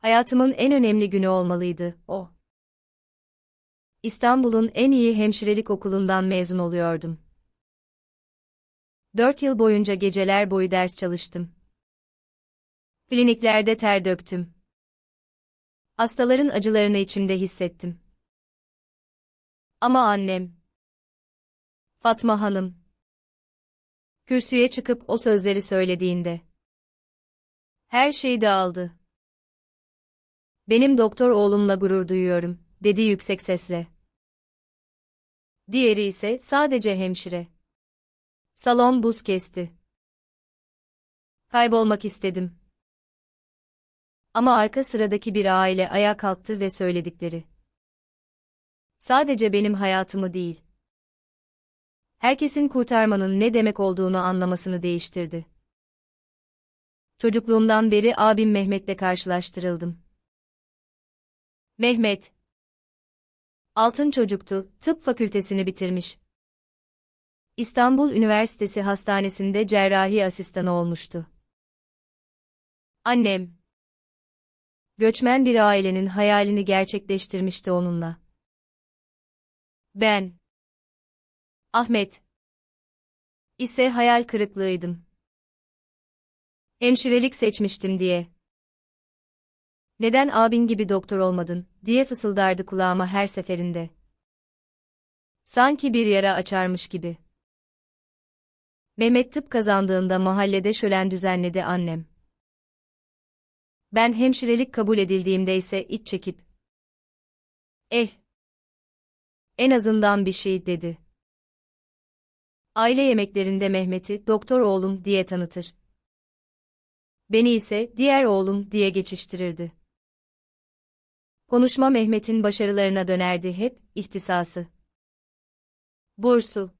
Hayatımın en önemli günü olmalıydı, o. İstanbul'un en iyi hemşirelik okulundan mezun oluyordum. Dört yıl boyunca geceler boyu ders çalıştım. Kliniklerde ter döktüm. Hastaların acılarını içimde hissettim. Ama annem, Fatma Hanım, kürsüye çıkıp o sözleri söylediğinde, her şey dağıldı. Benim doktor oğlumla gurur duyuyorum, dedi yüksek sesle. Diğeri ise sadece hemşire. Salon buz kesti. Kaybolmak istedim. Ama arka sıradaki bir aile ayağa kalktı ve söyledikleri. Sadece benim hayatımı değil. Herkesin kurtarmanın ne demek olduğunu anlamasını değiştirdi. Çocukluğumdan beri abim Mehmet'le karşılaştırıldım. Mehmet. Altın çocuktu, tıp fakültesini bitirmiş. İstanbul Üniversitesi Hastanesi'nde cerrahi asistanı olmuştu. Annem. Göçmen bir ailenin hayalini gerçekleştirmişti onunla. Ben. Ahmet. ise hayal kırıklığıydım. Hemşirelik seçmiştim diye. Neden abin gibi doktor olmadın, diye fısıldardı kulağıma her seferinde. Sanki bir yara açarmış gibi. Mehmet tıp kazandığında mahallede şölen düzenledi annem. Ben hemşirelik kabul edildiğimde ise iç çekip. Eh. En azından bir şey dedi. Aile yemeklerinde Mehmet'i doktor oğlum diye tanıtır. Beni ise diğer oğlum diye geçiştirirdi. Konuşma Mehmet'in başarılarına dönerdi hep, ihtisası. Bursu.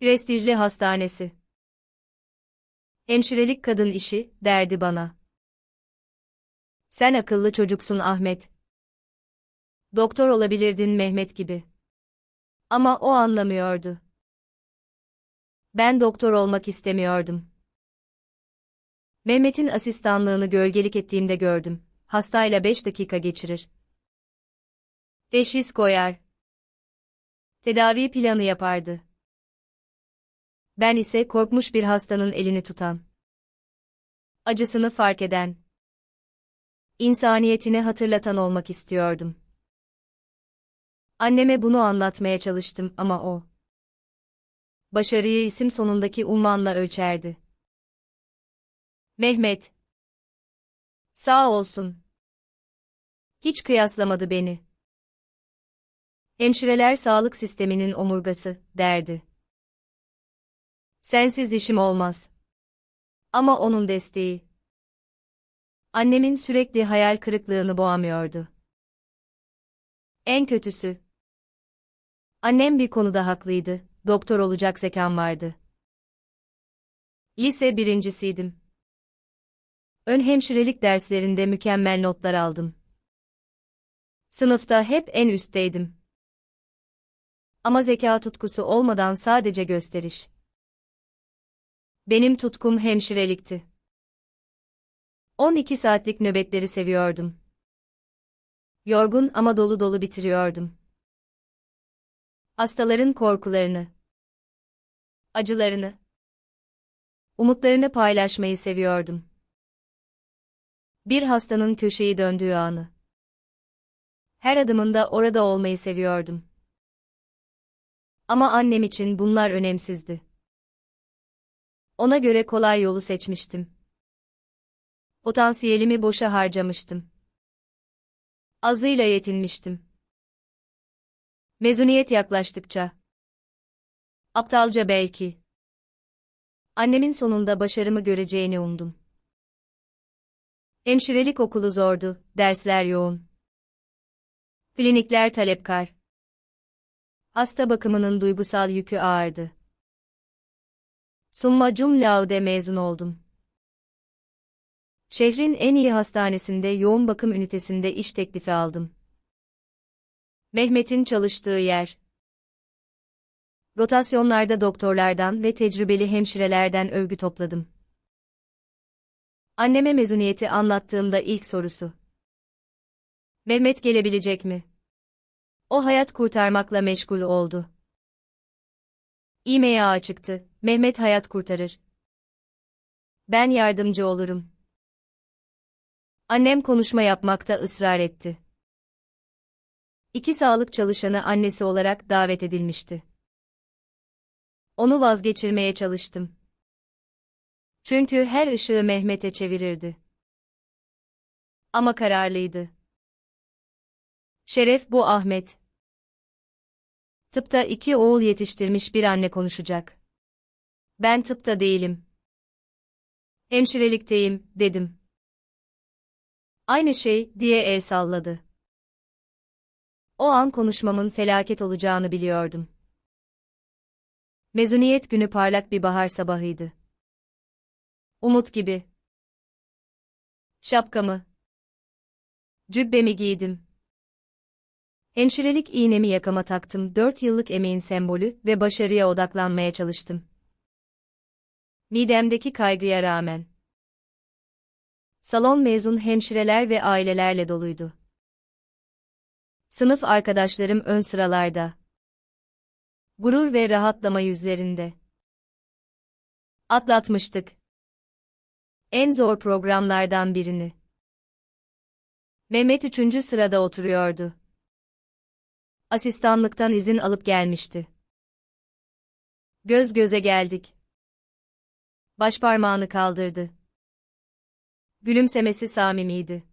Prestijli hastanesi. Hemşirelik kadın işi, derdi bana. Sen akıllı çocuksun Ahmet. Doktor olabilirdin Mehmet gibi. Ama o anlamıyordu. Ben doktor olmak istemiyordum. Mehmet'in asistanlığını gölgelik ettiğimde gördüm hastayla 5 dakika geçirir. Teşhis koyar. Tedavi planı yapardı. Ben ise korkmuş bir hastanın elini tutan. Acısını fark eden. İnsaniyetini hatırlatan olmak istiyordum. Anneme bunu anlatmaya çalıştım ama o. Başarıyı isim sonundaki ummanla ölçerdi. Mehmet, Sağ olsun. Hiç kıyaslamadı beni. Hemşireler sağlık sisteminin omurgası, derdi. Sensiz işim olmaz. Ama onun desteği. Annemin sürekli hayal kırıklığını boğamıyordu. En kötüsü. Annem bir konuda haklıydı, doktor olacak zekam vardı. Lise birincisiydim. Ön hemşirelik derslerinde mükemmel notlar aldım. Sınıfta hep en üstteydim. Ama zeka tutkusu olmadan sadece gösteriş. Benim tutkum hemşirelikti. 12 saatlik nöbetleri seviyordum. Yorgun ama dolu dolu bitiriyordum. Hastaların korkularını, acılarını, umutlarını paylaşmayı seviyordum. Bir hastanın köşeyi döndüğü anı. Her adımında orada olmayı seviyordum. Ama annem için bunlar önemsizdi. Ona göre kolay yolu seçmiştim. Potansiyelimi boşa harcamıştım. Azıyla yetinmiştim. Mezuniyet yaklaştıkça. Aptalca belki. Annemin sonunda başarımı göreceğini umdum. Hemşirelik okulu zordu, dersler yoğun. Klinikler talepkar. Hasta bakımının duygusal yükü ağırdı. Summa cum laude mezun oldum. Şehrin en iyi hastanesinde yoğun bakım ünitesinde iş teklifi aldım. Mehmet'in çalıştığı yer. Rotasyonlarda doktorlardan ve tecrübeli hemşirelerden övgü topladım. Anneme mezuniyeti anlattığımda ilk sorusu. Mehmet gelebilecek mi? O hayat kurtarmakla meşgul oldu. İğmeye çıktı. Mehmet hayat kurtarır. Ben yardımcı olurum. Annem konuşma yapmakta ısrar etti. İki sağlık çalışanı annesi olarak davet edilmişti. Onu vazgeçirmeye çalıştım. Çünkü her ışığı Mehmet'e çevirirdi. Ama kararlıydı. Şeref bu Ahmet. Tıpta iki oğul yetiştirmiş bir anne konuşacak. Ben tıpta değilim. Hemşirelikteyim, dedim. Aynı şey, diye el salladı. O an konuşmamın felaket olacağını biliyordum. Mezuniyet günü parlak bir bahar sabahıydı. Umut gibi. Şapkamı. Cübbemi giydim. Hemşirelik iğnemi yakama taktım, dört yıllık emeğin sembolü ve başarıya odaklanmaya çalıştım. Midemdeki kaygıya rağmen. Salon mezun hemşireler ve ailelerle doluydu. Sınıf arkadaşlarım ön sıralarda. Gurur ve rahatlama yüzlerinde. Atlatmıştık. En zor programlardan birini. Mehmet üçüncü sırada oturuyordu. Asistanlıktan izin alıp gelmişti. Göz göze geldik. Başparmağını kaldırdı. Gülümsemesi samimiydi.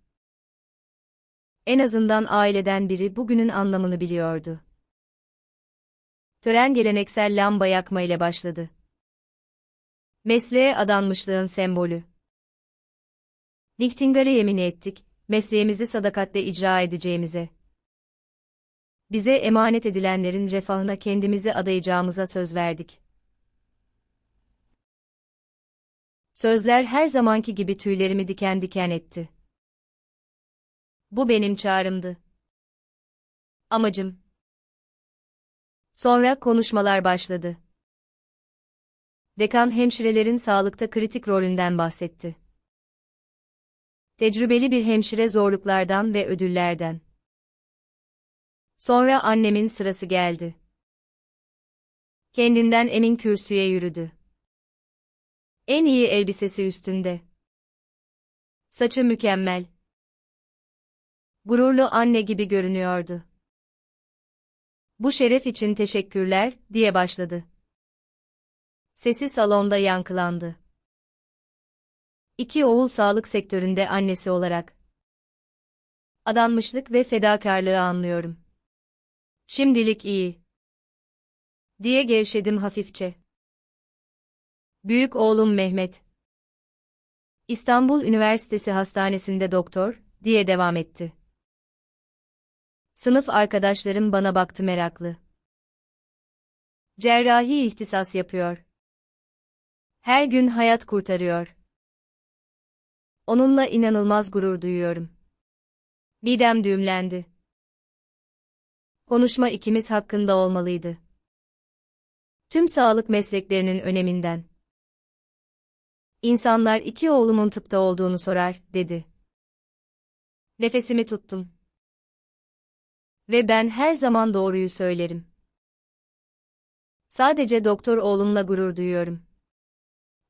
En azından aileden biri bugünün anlamını biliyordu. Tören geleneksel lamba yakma ile başladı. Mesleğe adanmışlığın sembolü. Niktingal'e yemin ettik, mesleğimizi sadakatle icra edeceğimize. Bize emanet edilenlerin refahına kendimizi adayacağımıza söz verdik. Sözler her zamanki gibi tüylerimi diken diken etti. Bu benim çağrımdı. Amacım. Sonra konuşmalar başladı. Dekan hemşirelerin sağlıkta kritik rolünden bahsetti. Tecrübeli bir hemşire zorluklardan ve ödüllerden. Sonra annemin sırası geldi. Kendinden emin kürsüye yürüdü. En iyi elbisesi üstünde. Saçı mükemmel. Gururlu anne gibi görünüyordu. Bu şeref için teşekkürler, diye başladı. Sesi salonda yankılandı. İki oğul sağlık sektöründe annesi olarak. Adanmışlık ve fedakarlığı anlıyorum. Şimdilik iyi. Diye gevşedim hafifçe. Büyük oğlum Mehmet. İstanbul Üniversitesi Hastanesi'nde doktor, diye devam etti. Sınıf arkadaşlarım bana baktı meraklı. Cerrahi ihtisas yapıyor. Her gün hayat kurtarıyor. Onunla inanılmaz gurur duyuyorum. Midem düğümlendi. Konuşma ikimiz hakkında olmalıydı. Tüm sağlık mesleklerinin öneminden. İnsanlar iki oğlumun tıpta olduğunu sorar, dedi. Nefesimi tuttum. Ve ben her zaman doğruyu söylerim. Sadece doktor oğlumla gurur duyuyorum.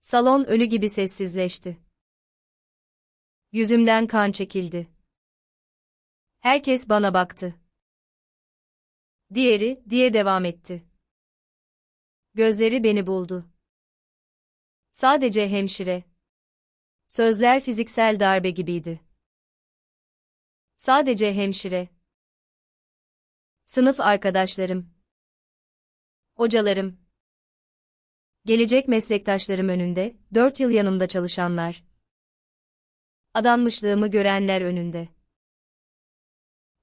Salon ölü gibi sessizleşti. Yüzümden kan çekildi. Herkes bana baktı. Diğeri, diye devam etti. Gözleri beni buldu. Sadece hemşire. Sözler fiziksel darbe gibiydi. Sadece hemşire. Sınıf arkadaşlarım. Hocalarım. Gelecek meslektaşlarım önünde, dört yıl yanımda çalışanlar. Adanmışlığımı görenler önünde.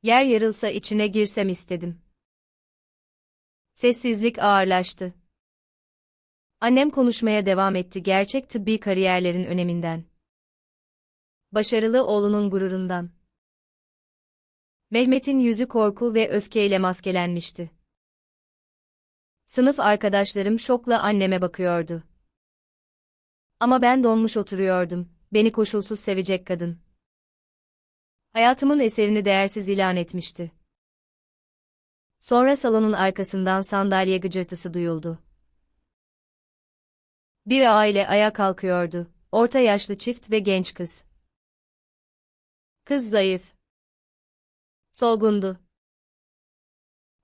Yer yarılsa içine girsem istedim. Sessizlik ağırlaştı. Annem konuşmaya devam etti gerçek tıbbi kariyerlerin öneminden. Başarılı oğlunun gururundan. Mehmet'in yüzü korku ve öfkeyle maskelenmişti. Sınıf arkadaşlarım şokla anneme bakıyordu. Ama ben donmuş oturuyordum, beni koşulsuz sevecek kadın. Hayatımın eserini değersiz ilan etmişti. Sonra salonun arkasından sandalye gıcırtısı duyuldu. Bir aile ayağa kalkıyordu. Orta yaşlı çift ve genç kız. Kız zayıf. Solgundu.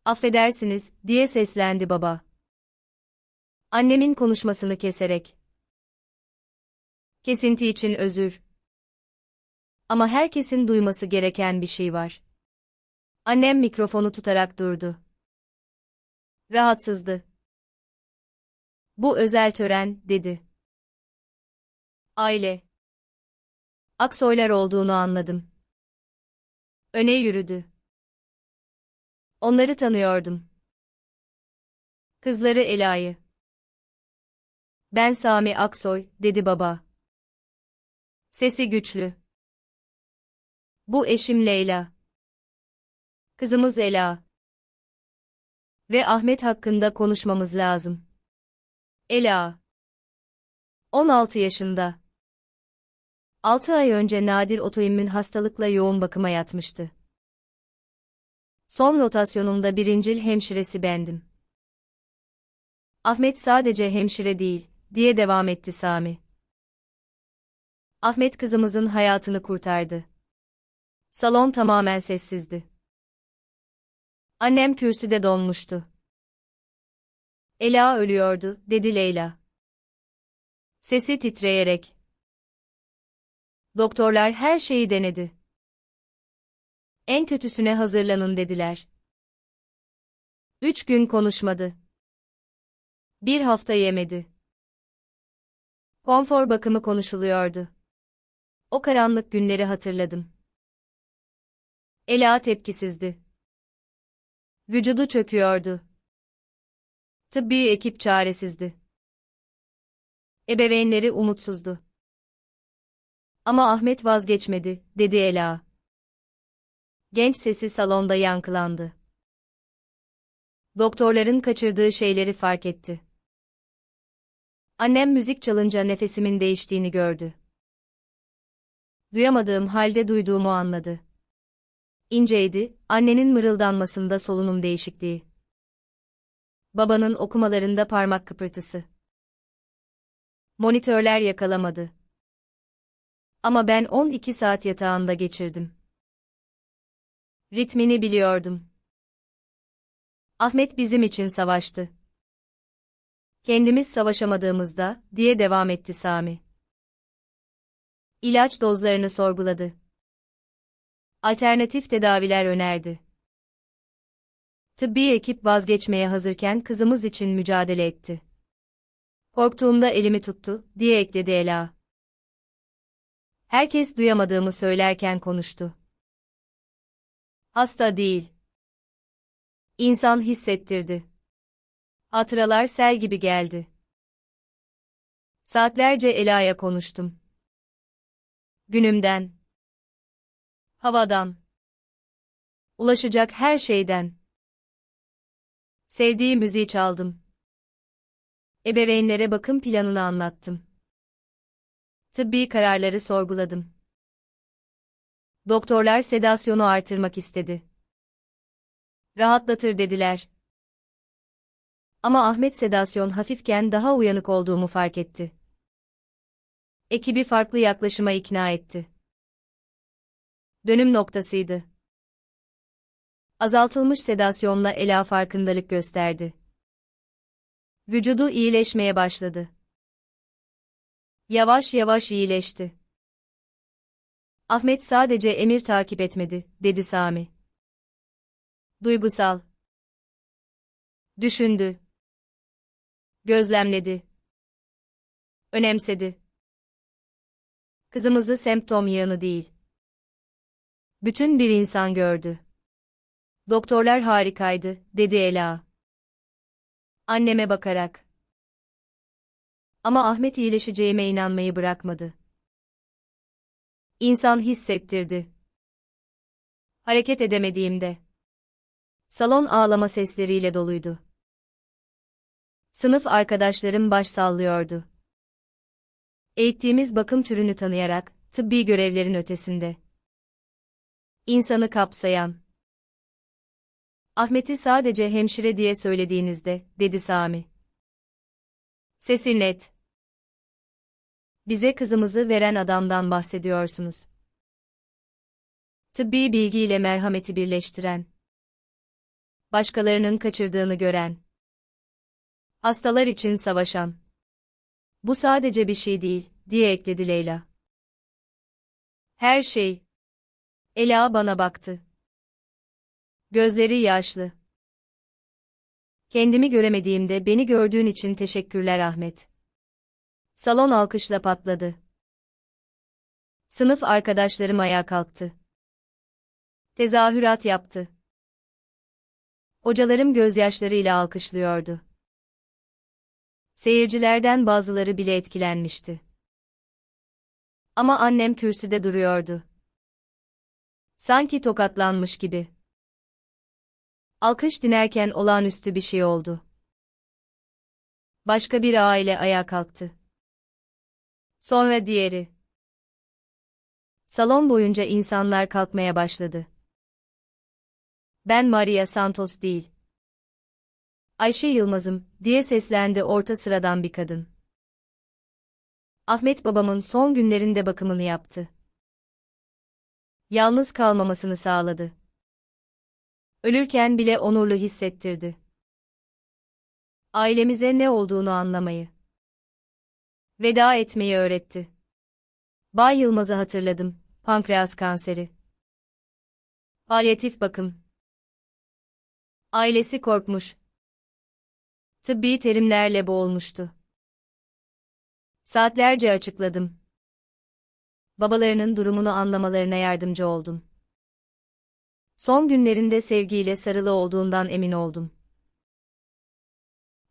Affedersiniz, diye seslendi baba. Annemin konuşmasını keserek. Kesinti için özür. Ama herkesin duyması gereken bir şey var. Annem mikrofonu tutarak durdu. Rahatsızdı. Bu özel tören, dedi. Aile. Aksoylar olduğunu anladım. Öne yürüdü. Onları tanıyordum. Kızları Ela'yı. Ben Sami Aksoy, dedi baba. Sesi güçlü. Bu eşim Leyla. Kızımız Ela. Ve Ahmet hakkında konuşmamız lazım. Ela. 16 yaşında. 6 ay önce nadir otoimmün hastalıkla yoğun bakıma yatmıştı. Son rotasyonumda birincil hemşiresi bendim. Ahmet sadece hemşire değil, diye devam etti Sami. Ahmet kızımızın hayatını kurtardı. Salon tamamen sessizdi. Annem kürsüde donmuştu. Ela ölüyordu, dedi Leyla. Sesi titreyerek. Doktorlar her şeyi denedi. En kötüsüne hazırlanın dediler. Üç gün konuşmadı. Bir hafta yemedi. Konfor bakımı konuşuluyordu. O karanlık günleri hatırladım. Ela tepkisizdi. Vücudu çöküyordu. Tıbbi ekip çaresizdi. Ebeveynleri umutsuzdu. Ama Ahmet vazgeçmedi, dedi Ela. Genç sesi salonda yankılandı. Doktorların kaçırdığı şeyleri fark etti. Annem müzik çalınca nefesimin değiştiğini gördü. Duyamadığım halde duyduğumu anladı. İnceydi, annenin mırıldanmasında solunum değişikliği. Babanın okumalarında parmak kıpırtısı. Monitörler yakalamadı. Ama ben 12 saat yatağında geçirdim. Ritmini biliyordum. Ahmet bizim için savaştı. Kendimiz savaşamadığımızda, diye devam etti Sami. İlaç dozlarını sorguladı. Alternatif tedaviler önerdi. Tıbbi ekip vazgeçmeye hazırken kızımız için mücadele etti. Korktuğumda elimi tuttu, diye ekledi Ela. Herkes duyamadığımı söylerken konuştu. Hasta değil. İnsan hissettirdi. Hatıralar sel gibi geldi. Saatlerce Ela'ya konuştum. Günümden. Havadan. Ulaşacak her şeyden. Sevdiği müziği çaldım. Ebeveynlere bakım planını anlattım. Tıbbi kararları sorguladım. Doktorlar sedasyonu artırmak istedi. Rahatlatır dediler. Ama Ahmet sedasyon hafifken daha uyanık olduğumu fark etti. Ekibi farklı yaklaşıma ikna etti. Dönüm noktasıydı. Azaltılmış sedasyonla Ela farkındalık gösterdi. Vücudu iyileşmeye başladı. Yavaş yavaş iyileşti. Ahmet sadece emir takip etmedi, dedi Sami. Duygusal. Düşündü. Gözlemledi. Önemsedi. Kızımızı semptom yığını değil. Bütün bir insan gördü. Doktorlar harikaydı, dedi Ela. Anneme bakarak. Ama Ahmet iyileşeceğime inanmayı bırakmadı. İnsan hissettirdi. Hareket edemediğimde. Salon ağlama sesleriyle doluydu. Sınıf arkadaşlarım baş sallıyordu. Eğittiğimiz bakım türünü tanıyarak, tıbbi görevlerin ötesinde. İnsanı kapsayan. Ahmet'i sadece hemşire diye söylediğinizde, dedi Sami. Sesi net. Bize kızımızı veren adamdan bahsediyorsunuz. Tıbbi bilgiyle merhameti birleştiren. Başkalarının kaçırdığını gören. Hastalar için savaşan. Bu sadece bir şey değil, diye ekledi Leyla. Her şey. Ela bana baktı. Gözleri yaşlı. Kendimi göremediğimde beni gördüğün için teşekkürler Ahmet. Salon alkışla patladı. Sınıf arkadaşlarım ayağa kalktı. Tezahürat yaptı. Hocalarım gözyaşlarıyla alkışlıyordu. Seyircilerden bazıları bile etkilenmişti. Ama annem kürsüde duruyordu. Sanki tokatlanmış gibi. Alkış dinerken olağanüstü bir şey oldu. Başka bir aile ayağa kalktı. Sonra diğeri. Salon boyunca insanlar kalkmaya başladı. Ben Maria Santos değil. Ayşe Yılmaz'ım, diye seslendi orta sıradan bir kadın. Ahmet babamın son günlerinde bakımını yaptı. Yalnız kalmamasını sağladı. Ölürken bile onurlu hissettirdi. Ailemize ne olduğunu anlamayı. Veda etmeyi öğretti. Bay Yılmaz'ı hatırladım, pankreas kanseri. Palyatif bakım. Ailesi korkmuş. Tıbbi terimlerle boğulmuştu. Saatlerce açıkladım. Babalarının durumunu anlamalarına yardımcı oldum. Son günlerinde sevgiyle sarılı olduğundan emin oldum.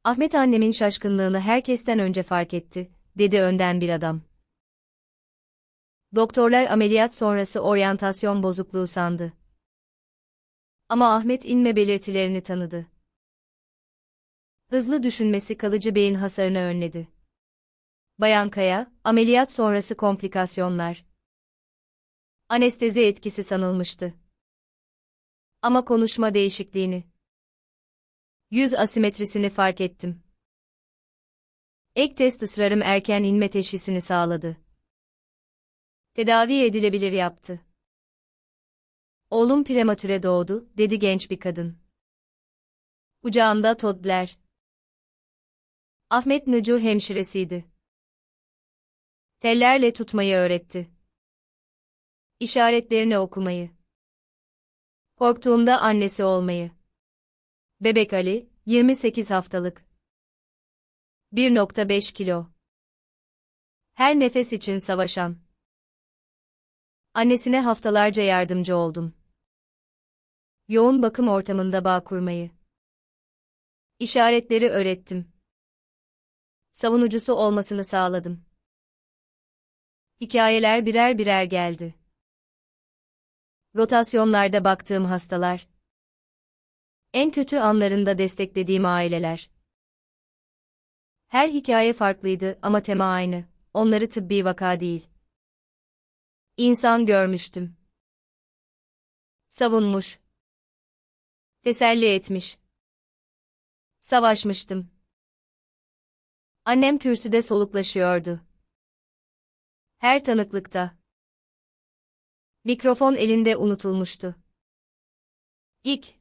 Ahmet annemin şaşkınlığını herkesten önce fark etti, dedi önden bir adam. Doktorlar ameliyat sonrası oryantasyon bozukluğu sandı. Ama Ahmet inme belirtilerini tanıdı. Hızlı düşünmesi kalıcı beyin hasarını önledi. Bayan Kaya, ameliyat sonrası komplikasyonlar. Anestezi etkisi sanılmıştı. Ama konuşma değişikliğini. Yüz asimetrisini fark ettim. Ek test ısrarım erken inme teşhisini sağladı. Tedavi edilebilir yaptı. Oğlum prematüre doğdu, dedi genç bir kadın. Kucağında Toddler. Ahmet Nıcu hemşiresiydi. Tellerle tutmayı öğretti. İşaretlerini okumayı. Korktuğumda annesi olmayı. Bebek Ali, 28 haftalık. 1.5 kilo. Her nefes için savaşan. Annesine haftalarca yardımcı oldum. Yoğun bakım ortamında bağ kurmayı. İşaretleri öğrettim. Savunucusu olmasını sağladım. Hikayeler birer birer geldi. Rotasyonlarda baktığım hastalar. En kötü anlarında desteklediğim aileler. Her hikaye farklıydı ama tema aynı. Onları tıbbi vaka değil. İnsan görmüştüm. Savunmuş. Teselli etmiş. Savaşmıştım. Annem kürsüde soluklaşıyordu. Her tanıklıkta. Mikrofon elinde unutulmuştu. İlk,